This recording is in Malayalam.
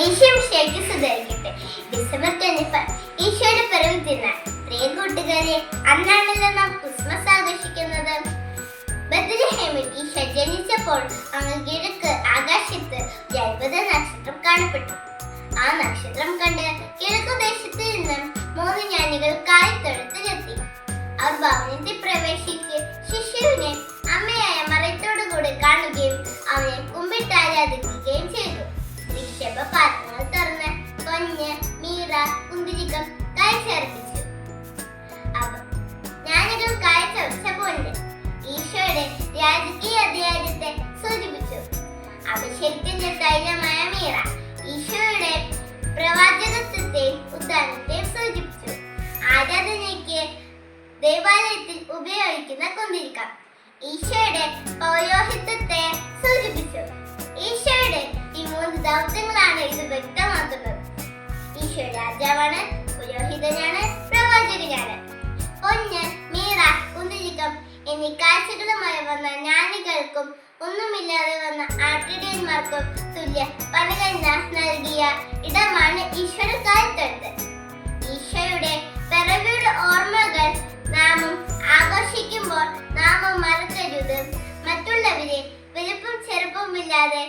ഈശോമിശയ്ക്ക് സുധരിക്കട്ടെ. ഡിസംബർ ട്വന്റി ഫൈവ് ഈശോയുടെ പിറവി ദിനം പ്രിയ കൂട്ടുകാരെ അന്നാണല്ലോ നാം ക്രിസ്മസ് ആഘോഷിക്കുന്നത്. ബദലഹേമിൽ ഈശോ ജനിച്ചപ്പോൾ അങ്ങ് കിഴക്ക് ആകാശത്ത് ഒരു നക്ഷത്രം കാണപ്പെട്ടു. ആ നക്ഷത്രം കണ്ട് കിഴക്കുദേശത്ത് നിന്ന് മൂന്ന് ജ്ഞാനികൾ കായത്തൊഴുത്തിലെത്തി അവർ ഭവനത്തിൽ പ്രവേശിച്ച് ശിശുവിനെ അഭിഷേകത്തിന്റെ തൈലമായ മീറ. ഈശോയുടെ പ്രവാചകത്വത്തെ ഉദാഹരണത്തെ സൂചിപ്പിച്ചു. ആരാധനയ്ക്ക് ദേവാലയത്തിൽ ഉപയോഗിക്കുന്ന കുന്തിരിക്കം. ഈശോയുടെ പൗരോഹിത്വത്തെ സൂചിപ്പിച്ചു. ഈശോയുടെ ഈ മൂന്ന് ദൗത്യങ്ങളാണ് ഇത് വ്യക്തമാക്കുന്നത്. ഈശോ രാജാവാണ് പുരോഹിതനാണ് പ്രവാചകനാണ്. പൊന്ന് മീറ കുന്തിരിക്കം എന്നീ കാഴ്ചകളുമായി വന്ന ജ്ഞാനികൾക്കും ഒന്നുമില്ലാതെ വന്ന ആട്ടിടയന്മാർക്കും തുല്യ പണികണ്ട നൽകിയ ഇടമാണ് ഈശ്വര കാലത്തെടുത്ത് ഈശോയുടെ പിറവിയുടെ ഓർമ്മകൾ നാമം ആഘോഷിക്കുമ്പോൾ നാമം മറക്കരുത്. മറ്റുള്ളവരെ വലുപ്പും നന്ദി